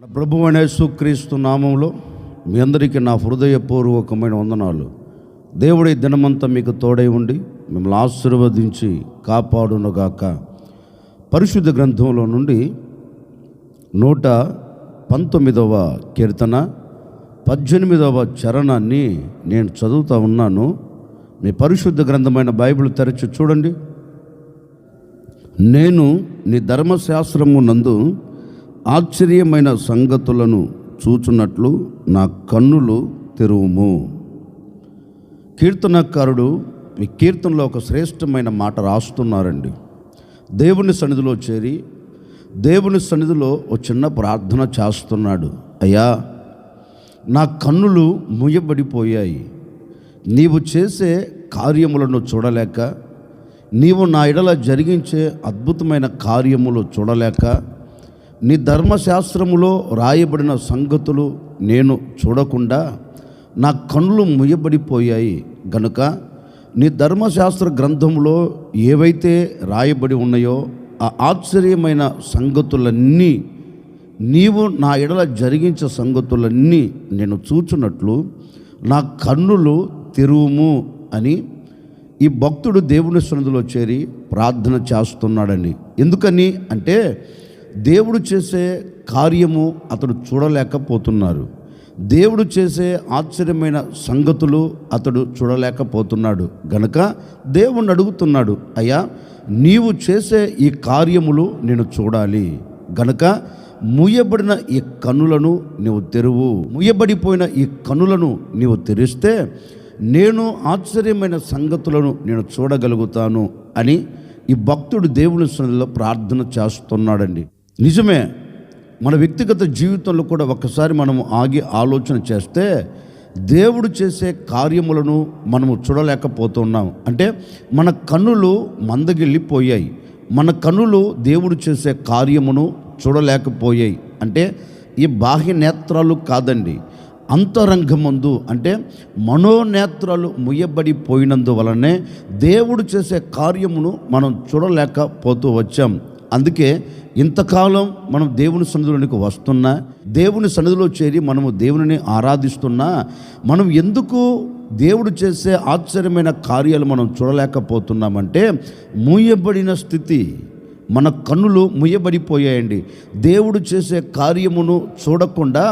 మన ప్రభు అనే సుక్రీస్తు నామంలో మీ అందరికీ నా హృదయపూర్వకమైన వందనాలు. దేవుడి దినమంతా మీకు తోడై ఉండి మిమ్మల్ని ఆశీర్వదించి కాపాడునుగాక. పరిశుద్ధ గ్రంథంలో నుండి నూట పంతొమ్మిదవ కీర్తన పద్దెనిమిదవ చరణాన్ని నేను చదువుతూ ఉన్నాను. మీ పరిశుద్ధ గ్రంథమైన బైబిల్ తెరచి చూడండి. నేను నీ ధర్మశాస్త్రము నందు ఆశ్చర్యమైన సంగతులను చూచున్నట్లు నా కన్నులు తెరువుము. కీర్తనకారుడు ఈ కీర్తనలో ఒక శ్రేష్టమైన మాట రాస్తున్నారండి. దేవుని సన్నిధిలో చేరి దేవుని సన్నిధిలో ఒక చిన్న ప్రార్థన చేస్తున్నాడు. అయ్యా నా కన్నులు ముయ్యబడిపోయాయి నీవు చేసే కార్యములను చూడలేక నీవు నా ఎడల జరిగించే అద్భుతమైన కార్యములు చూడలేక నీ ధర్మశాస్త్రములో రాయబడిన సంగతులు నేను చూడకుండా నా కన్నులు ముయ్యబడిపోయాయి. గనుక నీ ధర్మశాస్త్ర గ్రంథంలో ఏవైతే రాయబడి ఉన్నాయో ఆ ఆశ్చర్యమైన సంగతులన్నీ నీవు నా ఎడల జరిగించే సంగతులన్నీ నేను చూచున్నట్లు నా కన్నులు తెరువుము అని ఈ భక్తుడు దేవుని సన్నిధిలో చేరి ప్రార్థన చేస్తున్నాడని. ఎందుకని అంటే దేవుడు చేసే కార్యము అతడు చూడలేకపోతున్నారు. దేవుడు చేసే ఆశ్చర్యమైన సంగతులు అతడు చూడలేకపోతున్నాడు. గనక దేవుణ్ణి అడుగుతున్నాడు అయ్యా నీవు చేసే ఈ కార్యములు నేను చూడాలి. గనుక మూయబడిన ఈ కనులను నీవు తెరువు. మూయబడిపోయిన ఈ కనులను నీవు తెరిస్తే నేను ఆశ్చర్యమైన సంగతులను నేను చూడగలుగుతాను అని ఈ భక్తుడు దేవుని సన్నిధిలో ప్రార్థన చేస్తున్నాడండి. నిజమే మన వ్యక్తిగత జీవితంలో కూడా ఒక్కసారి మనము ఆగి ఆలోచన చేస్తే దేవుడు చేసే కార్యములను మనము చూడలేకపోతున్నాం. అంటే మన కన్నులు మందగిల్లిపోయాయి. మన కన్నులు దేవుడు చేసే కార్యమును చూడలేకపోయాయి. అంటే ఈ బాహ్య నేత్రాలు కాదండి అంతరంగమందు. అంటే మనోనేత్రాలు ముయ్యబడిపోయినందువలనే దేవుడు చేసే కార్యమును మనం చూడలేకపోతూ వచ్చాం. అందుకే ఇంతకాలం మనం దేవుని సన్నిధిలోనికి వస్తున్నా దేవుని సన్నిధిలో చేరి మనము దేవుని ఆరాధిస్తున్నా మనం ఎందుకు దేవుడు చేసే ఆశ్చర్యమైన కార్యాలు మనం చూడలేకపోతున్నామంటే మూయబడిన స్థితి మన కన్నులు ముయ్యబడిపోయాయండి దేవుడు చేసే కార్యమును చూడకుండా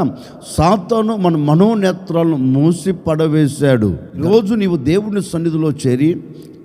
సాతాను మన మనోనేత్రాలను మూసి పడవేశాడు. రోజు నీవు దేవుని సన్నిధిలో చేరి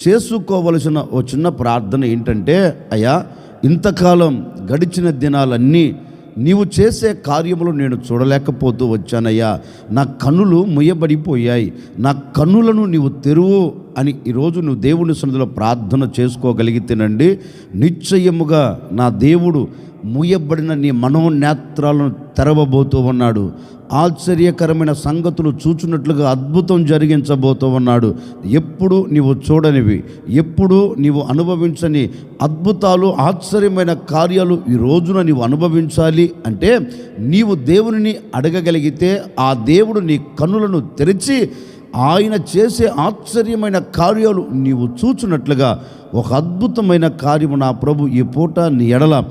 చేసుకోవలసిన ఓ చిన్న ప్రార్థన ఏంటంటే అయ్యా ఇంతకాలం గడిచిన దినాలన్నీ నీవు చేసే కార్యములు నేను చూడలేకపోతూ వచ్చానయ్యా. నా కన్నులు ముయ్యబడిపోయాయి. నా కన్నులను నీవు తెరువు అని ఈరోజు నువ్వు దేవుని సన్నిధిలో ప్రార్థన చేసుకోగలిగితేనండి నిశ్చయముగా నా దేవుడు ముయ్యబడిన నీ మనోనేత్రాలను తెరవబోతూ ఉన్నాడు. ఆశ్చర్యకరమైన సంగతులు చూచున్నట్లుగా అద్భుతం జరిగించబోతూ ఉన్నాడు. ఎప్పుడు నీవు చూడనివి ఎప్పుడు నీవు అనుభవించని అద్భుతాలు ఆశ్చర్యమైన కార్యాలు ఈ రోజున నీవు అనుభవించాలి అంటే నీవు దేవునిని అడగగలిగితే ఆ దేవుడు నీ కన్నులను తెరిచి ఆయన చేసే ఆశ్చర్యమైన కార్యాలు నీవు చూచున్నట్లుగా ఒక అద్భుతమైన కార్యము నా ప్రభు ఈ పూట నీ ఎడల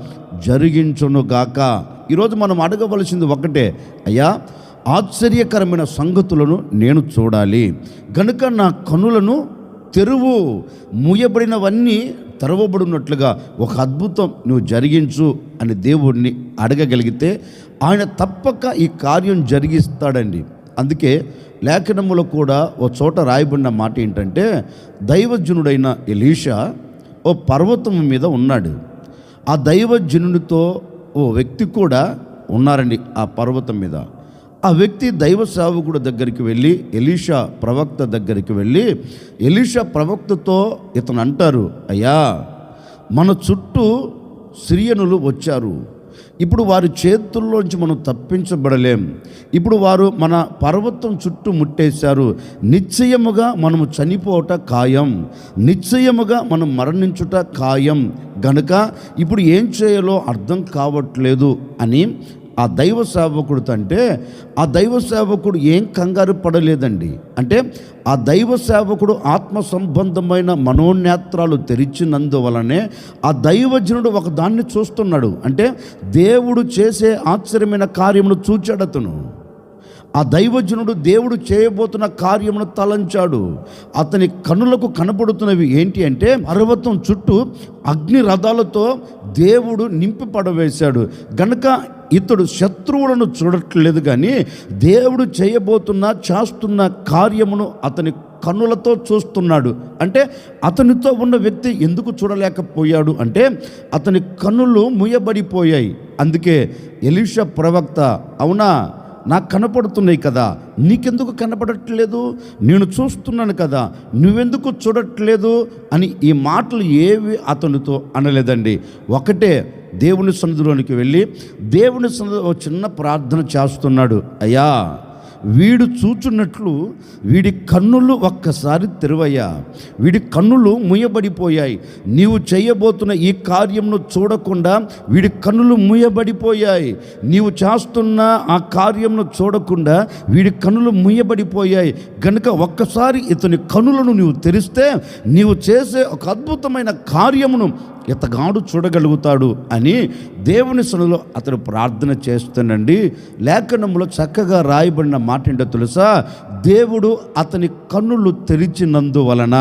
జరిగించునుగాక. ఈరోజు మనం అడగవలసింది ఒకటే. అయ్యా ఆశ్చర్యకరమైన సంగతులను నేను చూడాలి. గనుక నా కనులను తెరువు మూయబడినవన్నీ తెరవబడినట్లుగా ఒక అద్భుతం నువ్వు జరిగించు అని దేవుడిని అడగగలిగితే ఆయన తప్పక ఈ కార్యం జరిగిస్తాడండి. అందుకే లేఖనములో కూడా ఓ చోట రాయబడిన మాట ఏంటంటే దైవజనుడైన ఎలీషా ఓ పర్వతం మీద ఉన్నాడు. ఆ దైవజనునితో ఓ వ్యక్తి కూడా ఉన్నారండి ఆ పర్వతం మీద. ఆ వ్యక్తి దైవ సేవకుడు దగ్గరికి వెళ్ళి ఎలీషా ప్రవక్త దగ్గరికి వెళ్ళి ఎలీషా ప్రవక్తతో ఇతను అంటారు అయ్యా మన చుట్టూ సిరియనులు వచ్చారు. ఇప్పుడు వారి చేతుల్లోంచి మనం తప్పించబడలేం. ఇప్పుడు వారు మన పర్వతం చుట్టూ ముట్టేశారు. నిశ్చయముగా మనము చనిపోవట ఖాయం. నిశ్చయముగా మనం మరణించుట ఖాయం. గనుక ఇప్పుడు ఏం చేయాలో అర్థం కావట్లేదు అని ఆ దైవ సేవకుడితో అంటే ఆ దైవ సేవకుడు ఏం కంగారు పడలేదండి. అంటే ఆ దైవ సేవకుడు ఆత్మ సంబంధమైన మనోనేత్రాలు తెరిచినందువలనే ఆ దైవజనుడు ఒక దాన్ని చూస్తున్నాడు. అంటే దేవుడు చేసే ఆశ్చర్యమైన కార్యమును చూచాడతను ఆ దైవజనుడు దేవుడు చేయబోతున్న కార్యమును తలంచాడు. అతని కనులకు కనపడుతున్నవి ఏంటి అంటే పర్వతం చుట్టూ అగ్ని రథాలతో దేవుడు నింపి పడవేశాడు. గనుక ఇతడు శత్రువులను చూడట్లేదు కానీ దేవుడు చేయబోతున్న చేస్తున్న కార్యమును అతని కన్నులతో చూస్తున్నాడు. అంటే అతనితో ఉన్న వ్యక్తి ఎందుకు చూడలేకపోయాడు అంటే అతని కన్నులు ముయ్యబడిపోయాయి అందుకే ఎలీషా ప్రవక్త అవునా? నాకు కనపడుతున్నాయి కదా. నీకెందుకు కనపడట్లేదు? నేను చూస్తున్నాను కదా. నువ్వెందుకు చూడట్లేదు? అని ఈ మాటలు ఏవి అతనితో అనలేదండి. ఒకటే దేవుని సన్నిధిలోనికి వెళ్ళి దేవుని సన్నిధిలో చిన్న ప్రార్థన చేస్తున్నాడు. అయ్యా వీడు చూచున్నట్లు వీడి కన్నులు ఒక్కసారి తెరువయ్యా. వీడి కన్నులు ముయబడిపోయాయి. నీవు చేయబోతున్న ఈ కార్యమును చూడకుండా వీడి కన్నులు ముయబడిపోయాయి. నీవు చేస్తున్న ఆ కార్యమును చూడకుండా వీడి కన్నులు ముయ్యబడిపోయాయి గనుక ఒక్కసారి ఇతని కనులను నీవు తెరిస్తే నీవు చేసే ఒక అద్భుతమైన కార్యమును ఇతగాడు చూడగలుగుతాడు అని దేవుని సన్నిధిలో అతడు ప్రార్థన చేస్తానండి. లేఖనంలో చక్కగా రాయబడిన మాట ఏంటో తెలుసా? దేవుడు అతని కన్నులు తెరిచినందువలన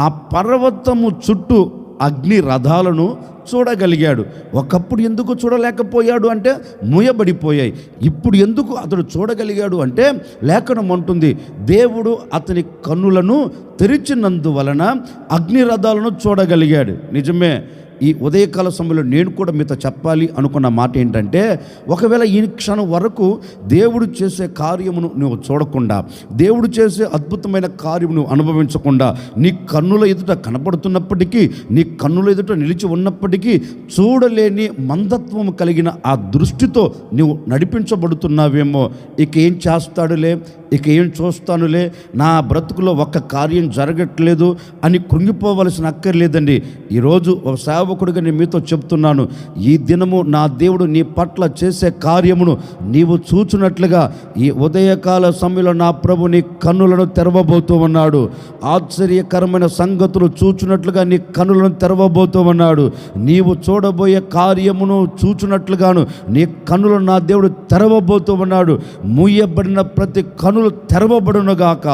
ఆ పర్వతము చుట్టూ అగ్ని రథాలను చూడగలిగాడు. ఒకప్పుడు ఎందుకు చూడలేకపోయాడు అంటే మూయబడిపోయాయి. ఇప్పుడు ఎందుకు అతడు చూడగలిగాడు అంటే లేఖనం అంటుంది దేవుడు అతని కన్నులను తెరిచినందువలన అగ్ని రథాలను చూడగలిగాడు. నిజమే. ఈ ఉదయకాల సమయంలో నేను కూడా మీతో చెప్పాలి అనుకున్న మాట ఏంటంటే ఒకవేళ ఈ క్షణం వరకు దేవుడు చేసే కార్యమును నువ్వు చూడకుండా దేవుడు చేసే అద్భుతమైన కార్యము నువ్వు అనుభవించకుండా నీ కన్నుల ఎదుట కనపడుతున్నప్పటికీ నీ కన్నుల ఎదుట నిలిచి ఉన్నప్పటికీ చూడలేని మందత్వం కలిగిన ఆ దృష్టితో నువ్వు నడిపించబడుతున్నావేమో ఇక ఏం చేస్తాడులే? ఇక ఏం చూస్తానులే? నా బ్రతుకులో ఒక్క కార్యం జరగట్లేదు అని కృంగిపోవలసిన అక్కర్లేదండి. ఈరోజు ఒక సేవకుడిగా నేను మీతో చెప్తున్నాను. ఈ దినము నా దేవుడు నీ పట్ల చేసే కార్యమును నీవు చూచున్నట్లుగా ఈ ఉదయకాల సమయంలో నా ప్రభు నీ కన్నులను తెరవబోతూ ఉన్నాడు. ఆశ్చర్యకరమైన సంగతులు చూచున్నట్లుగా నీ కన్నులను తెరవబోతూ ఉన్నాడు. నీవు చూడబోయే కార్యమును చూచున్నట్లుగాను నీ కన్నులను నా దేవుడు తెరవబోతూ ఉన్నాడు. మూయబడిన ప్రతి కన్నులు తెరవబడునుగాక.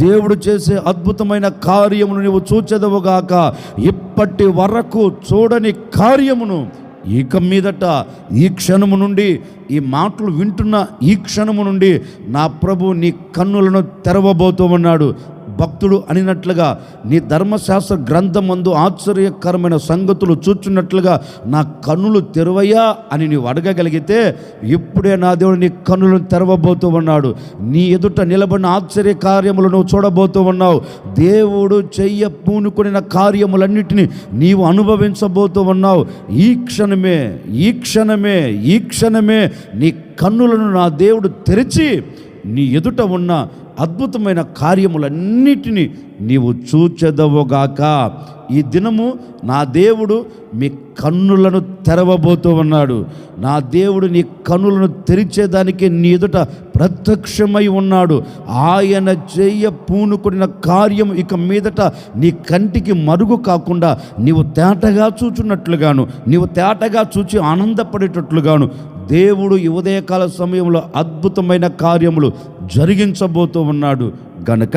దేవుడు చేసే అద్భుతమైన కార్యమును నీవు చూచెదవుగాక. ఇప్పటి వరకు చూడని కార్యమును ఇక మీదట ఈ క్షణము నుండి ఈ మాటలు వింటున్న ఈ క్షణము నుండి నా ప్రభు నీ కన్నులను తెరవబోతూ ఉన్నాడు. భక్తుడు అనినట్లుగా నీ ధర్మశాస్త్ర గ్రంథమందు ఆశ్చర్యకరమైన సంగతులు చూచున్నట్లుగా నా కన్నులు తెరవయ్యా అని నీవు అడగగలిగితే ఇప్పుడే నా దేవుడు నీ కన్నులను తెరవబోతూ ఉన్నాడు. నీ ఎదుట నిలబడిన ఆశ్చర్య కార్యములు నువ్వు చూడబోతూ ఉన్నావు. దేవుడు చెయ్య పూనుకునిన కార్యములన్నిటినీ నీవు అనుభవించబోతూ ఉన్నావు. ఈ క్షణమే ఈ క్షణమే ఈ క్షణమే నీ కన్నులను నా దేవుడు తెరిచి నీ ఎదుట ఉన్న అద్భుతమైన కార్యములన్నిటినీ నీవు చూచెదవుగాక ఈ దినము నా దేవుడు మీ కన్నులను తెరవబోతూ ఉన్నాడు. నా దేవుడు నీ కన్నులను తెరిచేదానికి నీ ఎదుట ప్రత్యక్షమై ఉన్నాడు. ఆయన చేయ పూనుకుడిన కార్యం ఇక మీదట నీ కంటికి మరుగు కాకుండా నీవు తేటగా చూచున్నట్లుగాను నీవు తేటగా చూచి ఆనందపడేటట్లుగాను దేవుడు ఈ ఉదయకాల సమయంలో అద్భుతమైన కార్యములు జరిగించబోతూ ఉన్నాడు. గనక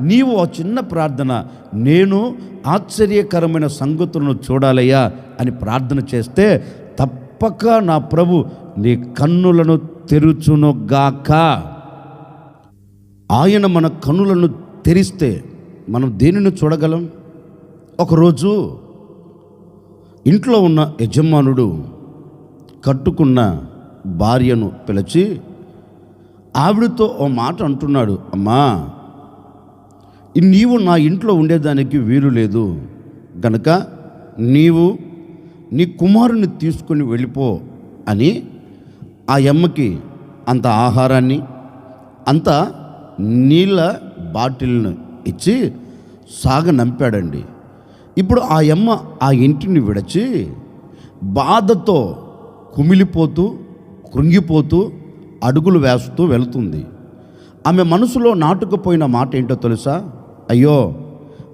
నీవు ఆ చిన్న ప్రార్థన నేను ఆశ్చర్యకరమైన సంగతులను చూడాలయ్యా అని ప్రార్థన చేస్తే తప్పక నా ప్రభు నీ కన్నులను తెరుచునుగాక. ఆయన మన కన్నులను తెరిస్తే మనం దేనిని చూడగలం? ఒకరోజు ఇంట్లో ఉన్న యజమానుడు కట్టుకున్న భార్యను పిలిచి ఆవిడతో ఓ మాట అంటున్నాడు అమ్మా నీవు నా ఇంట్లో ఉండేదానికి వీలు లేదు. గనక నీవు నీ కుమారుని తీసుకొని వెళ్ళిపో అని ఆ అమ్మకి అంత ఆహారాన్ని అంత నీళ్ళ బాటిల్ను ఇచ్చి సాగనంపాడండి ఇప్పుడు ఆ అమ్మ ఆ ఇంటిని విడచి బాధతో కుమిలిపోతూ కృంగిపోతూ అడుగులు వేస్తూ వెళుతుంది. ఆమె మనసులో నాటుకుపోయిన మాట ఏంటో తెలుసా? అయ్యో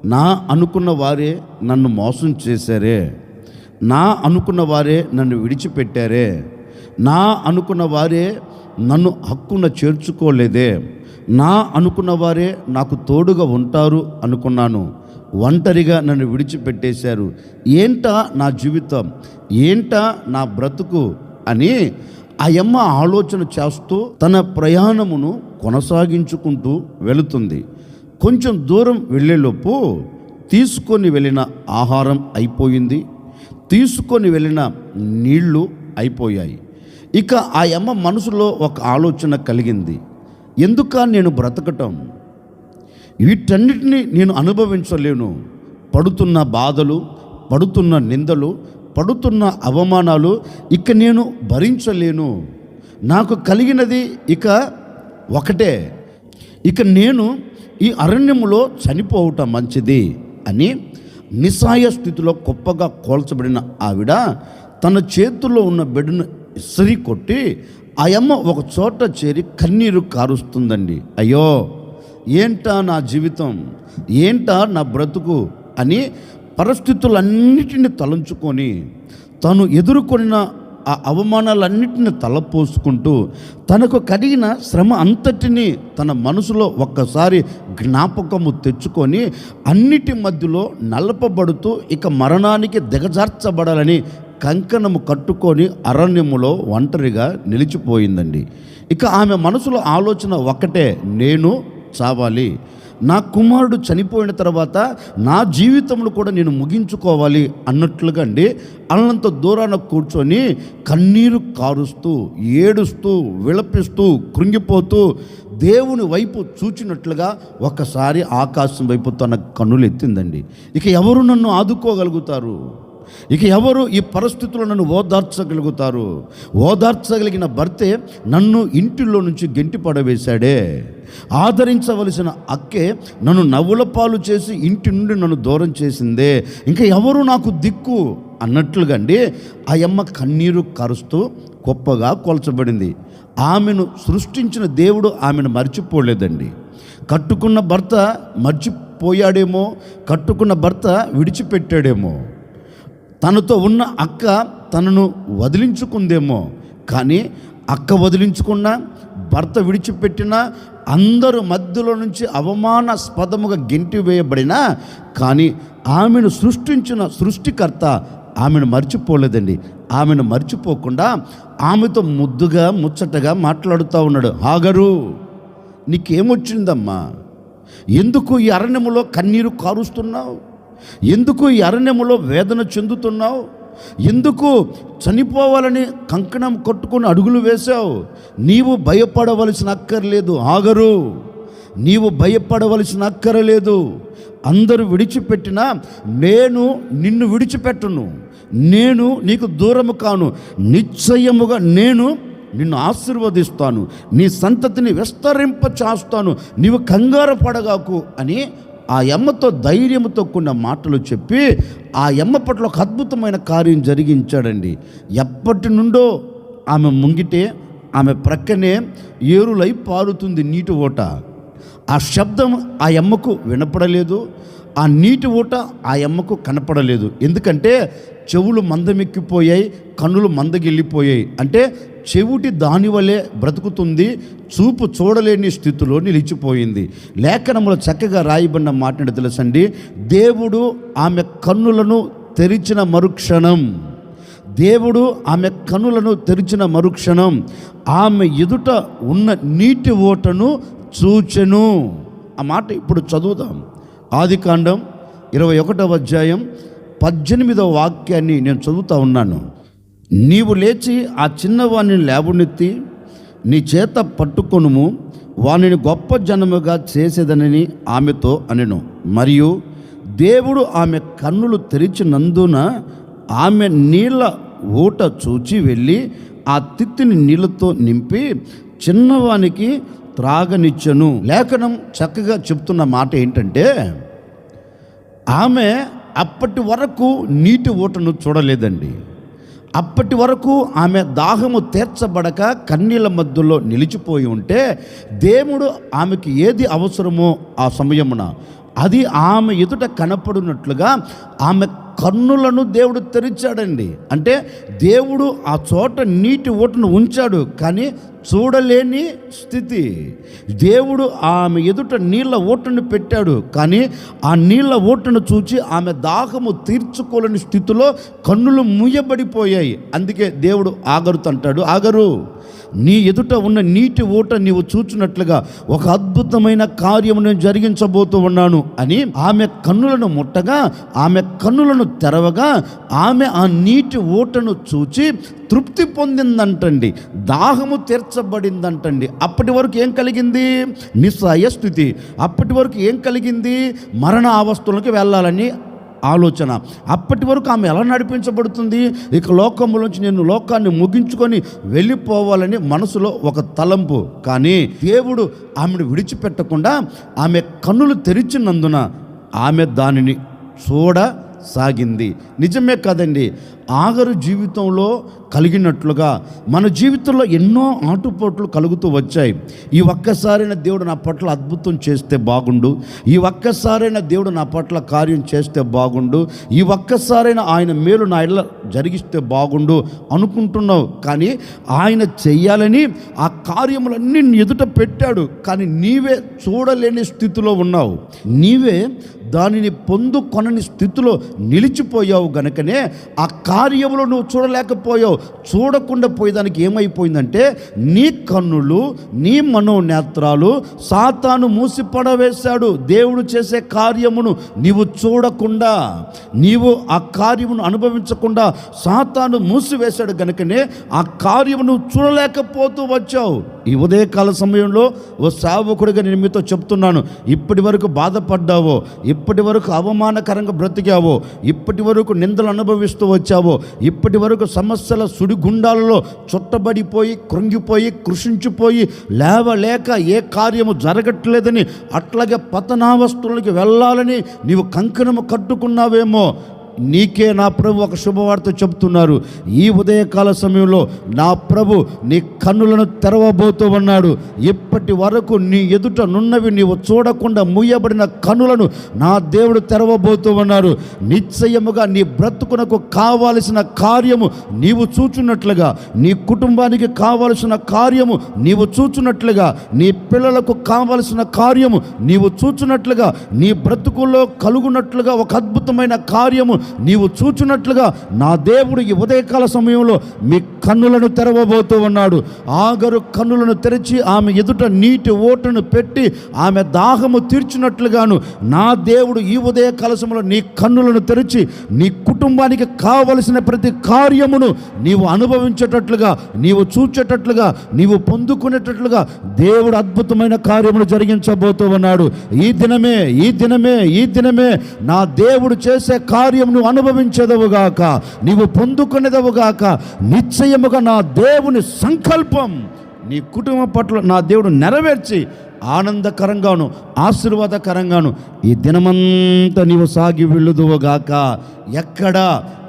నా అనుకున్న వారే నన్ను మోసం చేశారే. నా అనుకున్న వారే నన్ను విడిచిపెట్టారే. నా అనుకున్న వారే నన్ను హక్కున చేర్చుకోలేదే. నా అనుకున్న వారే నాకు తోడుగా ఉంటారు అనుకున్నాను. ఒంటరిగా నన్ను విడిచిపెట్టేశారు. ఏంటా నా జీవితం? ఏంటా నా బ్రతుకు? అని ఆ యమ్మ ఆలోచన చేస్తూ తన ప్రయాణమును కొనసాగించుకుంటూ వెళుతుంది. కొంచెం దూరం వెళ్ళేలోపు తీసుకొని వెళ్ళిన ఆహారం అయిపోయింది. తీసుకొని వెళ్ళిన నీళ్ళు అయిపోయాయి. ఇక ఆ యమ్మ మనసులో ఒక ఆలోచన కలిగింది. ఎందుక నేను బ్రతకటం? వీటన్నిటిని నేను అనుభవించలేను. పడుతున్న బాధలు పడుతున్న నిందలు పడుతున్న అవమానాలు ఇక నేను భరించలేను. నాకు కలిగినది ఇక ఒకటే. ఇక నేను ఈ అరణ్యములో చనిపోవటం మంచిది అని నిస్సాయ స్థితిలో గొప్పగా కోల్చబడిన ఆవిడ తన చేతుల్లో ఉన్న బిడ్డను ఇసరి కొట్టి ఆ ఒక చోట చేరి కన్నీరు కారుస్తుందండి. అయ్యో ఏంటా నా జీవితం? ఏంటా నా బ్రతుకు? అని పరిస్థితులన్నిటిని తలంచుకొని తను ఎదుర్కొనిన ఆ అవమానాలన్నిటిని తలపోసుకుంటూ తనకు కలిగిన శ్రమ అంతటిని తన మనసులో ఒక్కసారి జ్ఞాపకము తెచ్చుకొని అన్నిటి మధ్యలో నలపబడుతూ ఇక మరణానికి దిగజార్చబడాలని కంకణము కట్టుకొని అరణ్యములో ఒంటరిగా నిలిచిపోయిందండి. ఇక ఆమె మనసులో ఆలోచన ఒక్కటే నేను చావాలి. నా కుమారుడు చనిపోయిన తర్వాత నా జీవితంలో కూడా నేను ముగించుకోవాలి అన్నట్లుగా అండి. అల్లంత దూరాన కూర్చొని కన్నీరు కారుస్తూ ఏడుస్తూ విలపిస్తూ కృంగిపోతూ దేవుని వైపు చూచినట్లుగా ఒకసారి ఆకాశం వైపు తన కన్నులు ఎత్తిందండి ఇక ఎవరు నన్ను ఆదుకోగలుగుతారు? ఇక ఎవరు ఈ పరిస్థితుల్లో నన్ను ఓదార్చగలుగుతారు? ఓదార్చగలిగిన భర్తే నన్ను ఇంటిలో నుంచి గెంటి పడవేశాడే. ఆదరించవలసిన అక్కే నన్ను నవ్వుల పాలు చేసి ఇంటి నుండి నన్ను దూరం చేసిందే. ఇంకా ఎవరు నాకు దిక్కు? అన్నట్లుగా అండి ఆ అమ్మ కన్నీరు కరుస్తూ గొప్పగా కొల్చబడింది. ఆమెను సృష్టించిన దేవుడు ఆమెను మర్చిపోలేదండి. కట్టుకున్న భర్త మర్చిపోయాడేమో కట్టుకున్న భర్త విడిచిపెట్టాడేమో. తనతో ఉన్న అక్క తనను వదిలించుకుందేమో. కానీ అక్క వదిలించుకున్నా భర్త విడిచిపెట్టినా అందరు మధ్యలో నుంచి అవమానాస్పదముగా గెంటి వేయబడినా కానీ ఆమెను సృష్టించిన సృష్టికర్త ఆమెను మర్చిపోలేదండి. ఆమెను మర్చిపోకుండా ఆమెతో ముద్దుగా ముచ్చటగా మాట్లాడుతూ ఉన్నాడు. హాగరు నీకేమొచ్చిందమ్మా? ఎందుకు ఈ అరణ్యములో కన్నీరు కారుస్తున్నావు? ఎందుకు ఈ అరణ్యములో వేదన చెందుతున్నావు? ఎందుకు చనిపోవాలని కంకణం కొట్టుకుని అడుగులు వేశావు? నీవు భయపడవలసిన అక్కర్లేదు ఆగరు. నీవు భయపడవలసిన అక్కరలేదు. అందరూ విడిచిపెట్టినా నేను నిన్ను విడిచిపెట్టను. నేను నీకు దూరము కాను. నిశ్చయముగా నేను నిన్ను ఆశీర్వదిస్తాను. నీ సంతతిని విస్తరింప చేస్తాను నీవు కంగారు పడగాకు అని ఆ యమ్మతో ధైర్యంతో కూడిన మాటలు చెప్పి ఆ యమ్మ పట్ల ఒక అద్భుతమైన కార్యం జరిగించాడండి. ఎప్పటి నుండో ఆమె ముంగిటే ఆమె ప్రక్కనే ఏరులై పారుతుంది నీటి ఓట. ఆ శబ్దం ఆ యమ్మకు వినపడలేదు. ఆ నీటి ఊట ఆ అమ్మకు కనపడలేదు. ఎందుకంటే చెవులు మందమెక్కిపోయాయి కన్నులు మందగిల్లిపోయాయి. అంటే చెవుటి దానివలే బ్రతుకుతుంది చూపు చూడలేని స్థితిలో నిలిచిపోయింది. లేఖనములో చక్కగా రాయబడిన మాటని తెలుసండి? దేవుడు ఆమె కన్నులను తెరిచిన మరుక్షణం. దేవుడు ఆమె కనులను తెరిచిన మరుక్షణం. ఆమె ఎదుట ఉన్న నీటి ఓటను చూచెను. ఆ మాట ఇప్పుడు చదువుదాం. ఆది కాండం ఇరవై ఒకటవ అధ్యాయం పద్దెనిమిదవ వాక్యాన్ని నేను చదువుతా ఉన్నాను. నీవు లేచి ఆ చిన్నవాణ్ణి లేవనెత్తి నీ చేత పట్టుకొనుము వానిని గొప్ప జనముగా చేసేదనని ఆమెతో అనెను. మరియు దేవుడు ఆమె కన్నులు తెరిచినందున ఆమె నీళ్ళ ఊట చూచి వెళ్ళి ఆ తిత్తిని నీళ్ళతో నింపి చిన్నవానికి త్రాగనిచ్చను. లేఖనం చక్కగా చెప్తున్న మాట ఏంటంటే ఆమె అప్పటి వరకు నీటి ఊటను చూడలేదండి. అప్పటి వరకు ఆమె దాహము తీర్చబడక కన్నీళ్ళ మధ్యలో నిలిచిపోయి ఉంటే దేవుడు ఆమెకి ఏది అవసరమో ఆ సమయమున అది ఆమె ఎదుట కనపడినట్లుగా ఆమె కన్నులను దేవుడు తెరిచాడండి. అంటే దేవుడు ఆ చోట నీటి ఓటును ఉంచాడు కానీ చూడలేని స్థితి. దేవుడు ఆమె ఎదుట నీళ్ళ ఓటును పెట్టాడు కానీ ఆ నీళ్ళ ఓటును చూచి ఆమె దాహము తీర్చుకోలేని స్థితిలో కన్నులు మూయబడిపోయాయి. అందుకే దేవుడు ఆగరుతంటాడు. ఆగరు. నీ ఎదుట ఉన్న నీటి ఊట నీవు చూచినట్లుగా ఒక అద్భుతమైన కార్యము నేను జరిగించబోతూ ఉన్నాను అని ఆమె కన్నులను ముట్టగా ఆమె కన్నులను తెరవగా ఆమె ఆ నీటి ఊటను చూచి తృప్తి పొందిందంటండి దాహము తీర్చబడిందంటండి. అప్పటి వరకు ఏం కలిగింది? నిస్సహాయ స్థితి అప్పటి వరకు ఏం కలిగింది? మరణ అవస్థలకు వెళ్ళాలని ఆలోచన. అప్పటి వరకు ఆమె ఎలా నడిపించబడుతుంది? ఇక లోకంలోంచి నేను లోకాన్ని ముగించుకొని వెళ్ళిపోవాలని మనసులో ఒక తలంపు. కానీ దేవుడు ఆమెను విడిచిపెట్టకుండా ఆమె కన్నులు తెరిచినందున ఆమె దానిని చూడ సాగింది నిజమే కాదండి. ఆగరు జీవితంలో కలిగినట్లుగా. మన జీవితంలో ఎన్నో ఆటుపోట్లు కలుగుతూ వచ్చాయి. ఈ ఒక్కసారైన దేవుడు నా పట్ల అద్భుతం చేస్తే బాగుండు. ఈ ఒక్కసారైన దేవుడు నా పట్ల కార్యం చేస్తే బాగుండు. ఈ ఒక్కసారైన ఆయన మేలు నా ఇళ్ళ జరిగిస్తే బాగుండు అనుకుంటున్నావు. కానీ ఆయన చెయ్యాలని ఆ కార్యములన్నీ ఎదుట పెట్టాడు. కానీ నీవే చూడలేని స్థితిలో ఉన్నావు. నీవే దానిని పొందుకొనని స్థితిలో నిలిచిపోయావు గనుకనే ఆ కార్యములు నువ్వు చూడలేకపోయావు. చూడకుండా పోయేదానికి ఏమైపోయిందంటే నీ కన్నులు నీ మనోనేత్రాలు సాతాను మూసి పడవేశాడు దేవుడు చేసే కార్యమును నీవు చూడకుండా నీవు ఆ కార్యమును అనుభవించకుండా సాతాను మూసివేశాడు గనుకనే ఆ కార్యమును చూడలేకపోతూ వచ్చావు. ఈ ఉదయకాల సమయంలో ఓ సేవకుడిగా నేను మీతో చెప్తున్నాను ఇప్పటి వరకు బాధపడ్డావో ఇప్పటి వరకు అవమానకరంగా బ్రతికావో ఇప్పటి వరకు నిందలు అనుభవిస్తూ వచ్చావో ఇప్పటి వరకు సమస్యల సుడిగుండాలలో చుట్టబడిపోయి కృంగిపోయి కృషించిపోయి లేవలేక ఏ కార్యము జరగట్లేదని అట్లాగే పతనావస్థలకి వెళ్ళాలని నీవు కంకణము కట్టుకున్నావేమో? నీకే నా ప్రభు ఒక శుభవార్త చెప్తున్నారు ఈ ఉదయకాల సమయంలో నా ప్రభు నీ కన్నులను తెరవబోతూ ఉన్నాడు. ఇప్పటి వరకు నీ ఎదుట నున్నవి నీవు చూడకుండా ముయ్యబడిన కన్నులను నా దేవుడు తెరవబోతూ ఉన్నారు నిశ్చయముగా నీ బ్రతుకునకు కావలసిన కార్యము నీవు చూచున్నట్లుగా నీ కుటుంబానికి కావలసిన కార్యము నీవు చూచున్నట్లుగా నీ పిల్లలకు కావలసిన కార్యము నీవు చూచున్నట్లుగా నీ బ్రతుకుల్లో కలుగునట్లుగా ఒక అద్భుతమైన కార్యము నీవు చూచున్నట్లుగా నా దేవుడు ఈ ఉదయకాల సమయంలో మీ కన్నులను తెరవబోతూ ఉన్నాడు. ఆగరు కన్నులను తెరిచి ఆమె ఎదుట నీటి ఓటును పెట్టి ఆమె దాహము తీర్చినట్లుగాను నా దేవుడు ఈ ఉదయ కలసములో నీ కన్నులను తెరిచి నీ కుటుంబానికి కావలసిన ప్రతి కార్యమును నీవు అనుభవించేటట్లుగా నీవు చూచేటట్లుగా నీవు పొందుకునేటట్లుగా దేవుడు అద్భుతమైన కార్యములు జరిగించబోతూ ఉన్నాడు. ఈ దినమే ఈ దినమే ఈ దినమే నా దేవుడు చేసే కార్యమును అనుభవించేదవుగాక నీవు పొందుకునేదవుగాక నిశ్చయముగా నా దేవుని సంకల్పం నీ కుటుంబం పట్ల నా దేవుడు నెరవేర్చి ఆనందకరంగాను ఆశీర్వాదకరంగాను ఈ దినమంతా నీవు సాగి వెళ్ళుదువుగాక ఎక్కడ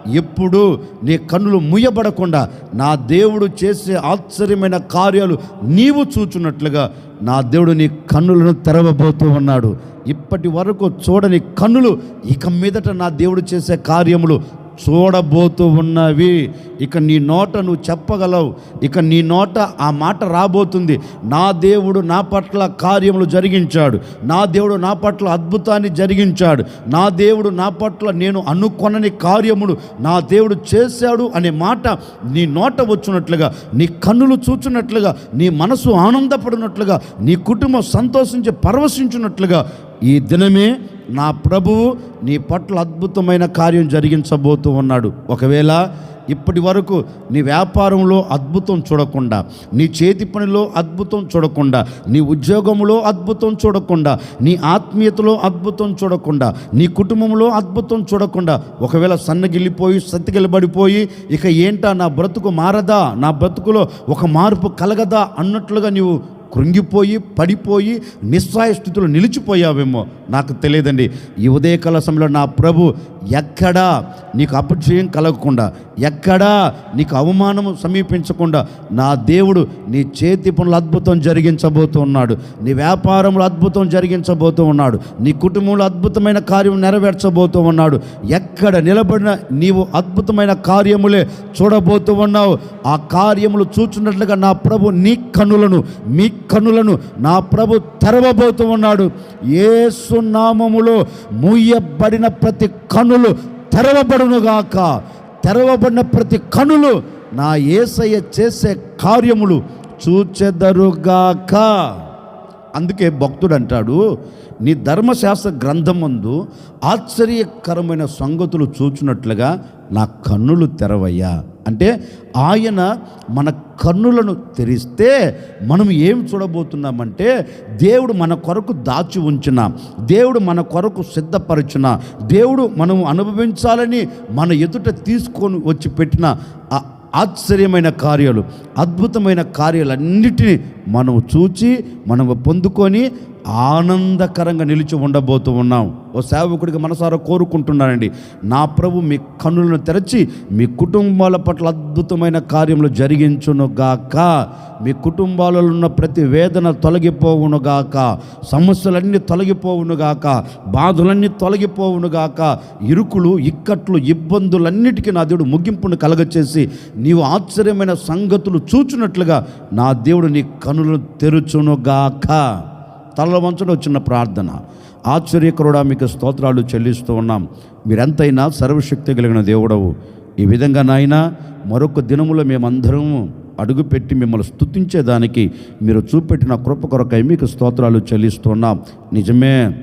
ఎప్పుడు నీ కన్నులు ముయ్యబడకుండా నా దేవుడు చేసే ఆశ్చర్యమైన కార్యాలు నీవు చూచున్నట్లుగా నా దేవుడు నీ కన్నులను తెరవబోతూ ఉన్నాడు. ఇప్పటి వరకు చూడని కన్నులు ఇక మీదట నా దేవుడు చేసే కార్యములు చూడబోతూ ఉన్నవి. ఇక నీ నోట నువ్వు చెప్పగలవు. ఇక నీ నోట ఆ మాట రాబోతుంది. నా దేవుడు నా పట్ల కార్యములు జరిగించాడు. నా దేవుడు నా పట్ల అద్భుతాన్ని జరిగించాడు. నా దేవుడు నా పట్ల నేను అనుకొనని కార్యములు నా దేవుడు చేశాడు అనే మాట నీ నోట వచ్చినట్లుగా నీ కన్నులు చూచున్నట్లుగా నీ మనసు ఆనందపడినట్లుగా నీ కుటుంబం సంతోషించి పరవశించినట్లుగా ఈ దినమే నా ప్రభువు నీ పట్ల అద్భుతమైన కార్యం జరిగించబోతూ ఉన్నాడు. ఒకవేళ ఇప్పటి వరకు నీ వ్యాపారంలో అద్భుతం చూడకుండా నీ చేతి పనిలో అద్భుతం చూడకుండా నీ ఉద్యోగంలో అద్భుతం చూడకుండా నీ ఆత్మీయతలో అద్భుతం చూడకుండా నీ కుటుంబంలో అద్భుతం చూడకుండా ఒకవేళ సన్నగిల్లిపోయి సత్తిగిలబడిపోయి ఇక ఏంటా నా బ్రతుకు మారదా నా బ్రతుకులో ఒక మార్పు కలగదా అన్నట్లుగా నీవు కృంగిపోయి పడిపోయి నిస్సాయ స్థితిలో నిలిచిపోయావేమో నాకు తెలియదండి. ఈ ఉదయకాల సమయంలో నా ప్రభు ఎక్కడా నీకు అపజయం కలగకుండా ఎక్కడా నీకు అవమానము సమీపించకుండా నా దేవుడు నీ చేతి పనులు అద్భుతం జరిగించబోతూ ఉన్నాడు. నీ వ్యాపారంలో అద్భుతం జరిగించబోతూ ఉన్నాడు. నీ కుటుంబంలో అద్భుతమైన కార్యం నెరవేర్చబోతూ ఉన్నాడు. ఎక్కడ నిలబడిన నీవు అద్భుతమైన కార్యములే చూడబోతూ ఉన్నావు. ఆ కార్యములు చూచున్నట్లుగా నా ప్రభు నీ కన్నులను మీ కన్నులను నా ప్రభు తెరవబోతూ ఉన్నాడు. ఏసు నామములో మూయబడిన ప్రతి కనులు తెరవబడునుగాక తెరవబడిన ప్రతి కనులు నా ఏసయ్య చేసే కార్యములు చూచెదరుగాక అందుకే భక్తుడు అంటాడు నీ ధర్మశాస్త్ర గ్రంథం ముందు ఆశ్చర్యకరమైన సంగతులు చూచినట్లుగా నా కన్నులు తెరవయ్యా. అంటే ఆయన మన కన్నులను తెరిస్తే మనం ఏం చూడబోతున్నామంటే దేవుడు మన కొరకు దాచి ఉంచిన దేవుడు మన కొరకు సిద్ధపరిచిన దేవుడు మనం అనుభవించాలని మన ఎదుట తీసుకొని వచ్చి పెట్టిన ఆశ్చర్యమైన కార్యాలు అద్భుతమైన కార్యాలన్నిటినీ మనం చూచి మనం పొందుకొని ఆనందకరంగా నిలిచి ఉండబోతూ ఉన్నాం. ఓ సేవకుడికి మనసారా కోరుకుంటున్నానండి. నా ప్రభు మీ కన్నులను తెరచి మీ కుటుంబాల పట్ల అద్భుతమైన కార్యములు జరిగించునుగాక. మీ కుటుంబాలలో ఉన్న ప్రతి వేదన తొలగిపోవునుగాక. సమస్యలన్నీ తొలగిపోవునుగాక. బాధలన్నీ తొలగిపోవునుగాక. ఇరుకులు ఇక్కట్లు ఇబ్బందులన్నిటికీ నా దేవుడు ముగింపును కలగచేసి నీవు ఆశ్చర్యమైన సంగతులు చూచున్నట్లుగా నా దేవుడు నీ కనులను తెరుచునుగాక. తలలో వంచడం వచ్చిన ప్రార్థన. ఆశ్చర్యకరుడా మీకు స్తోత్రాలు చెల్లిస్తూ ఉన్నాం. మీరెంతైనా సర్వశక్తి కలిగిన దేవుడవు. ఈ విధంగా నాయన మరొక దినములో మేమందరము అడుగుపెట్టి మిమ్మల్ని స్థుతించేదానికి మీరు చూపెట్టిన కృప కొరకై మీకు స్తోత్రాలు చెల్లిస్తున్నాం నిజమే.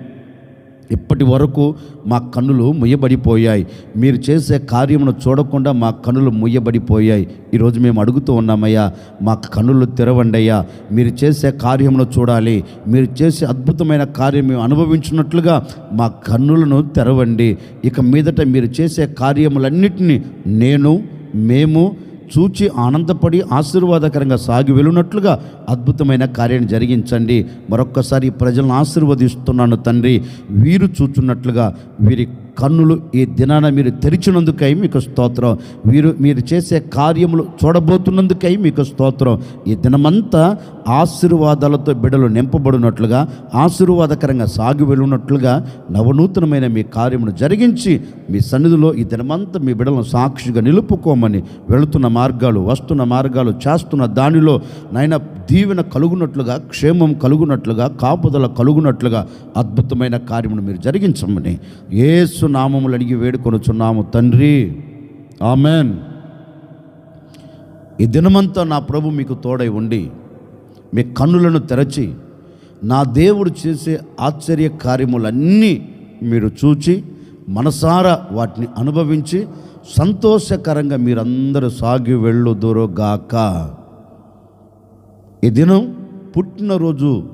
ఇప్పటి వరకు మా కన్నులు ముయ్యబడిపోయాయి. మీరు చేసే కార్యమును చూడకుండా మా కన్నులు ముయ్యబడిపోయాయి. ఈరోజు మేము అడుగుతూ ఉన్నామయ్యా మా కన్నులు తెరవండి అయ్యా. మీరు చేసే కార్యమును చూడాలి. మీరు చేసే అద్భుతమైన కార్యం మేము అనుభవించినట్లుగా మా కన్నులను తెరవండి. ఇక మీదట మీరు చేసే కార్యములన్నిటినీ నేను మేము చూచి ఆనందపడి ఆశీర్వాదకరంగా సాగి వెళ్ళినట్లుగా అద్భుతమైన కార్యాన్ని జరిగించండి. మరొక్కసారి ప్రజలను ఆశీర్వదిస్తున్నాను తండ్రి. వీరు చూచున్నట్లుగా వీరి కన్నులు ఈ దినాన మీరు తెరిచినందుకై మీకు స్తోత్రం. మీరు మీరు చేసే కార్యములు చూడబోతున్నందుకై మీకు స్తోత్రం. ఈ దినమంతా ఆశీర్వాదాలతో బిడలు నింపబడినట్లుగా ఆశీర్వాదకరంగా సాగి వెళ్ళినట్లుగా నవనూతనమైన మీ కార్యమును జరిగించి మీ సన్నిధిలో ఈ దినమంతా మీ బిడలను సాక్షిగా నిలుపుకోమని వెళుతున్న మార్గాలు వస్తున్న మార్గాలు చేస్తున్న దానిలో నాయన దీవెన కలుగునట్లుగా క్షేమం కలుగునట్లుగా కాపుదల కలుగునట్లుగా అద్భుతమైన కార్యమును మీరు జరిగించమని ఏసు నామములు అడిగి వేడుకొనుచున్నాము తండ్రి. ఆమెన్. ఈ దినమంతా నా ప్రభు మీకు తోడై ఉండి మీ కన్నులను తెరచి నా దేవుడు చేసే ఆశ్చర్య కార్యములన్నీ మీరు చూచి మనసారా వాటిని అనుభవించి సంతోషకరంగా మీరందరూ సాగి వెళ్ళుదురుగాక. ఈ దినం పుట్టినరోజు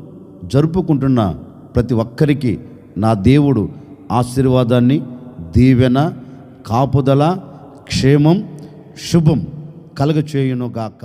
జరుపుకుంటున్న ప్రతి ఒక్కరికి నా దేవుడు ఆశీర్వాదాన్ని దీవెన కాపుదల క్షేమం శుభం కలగచేయునుగాక.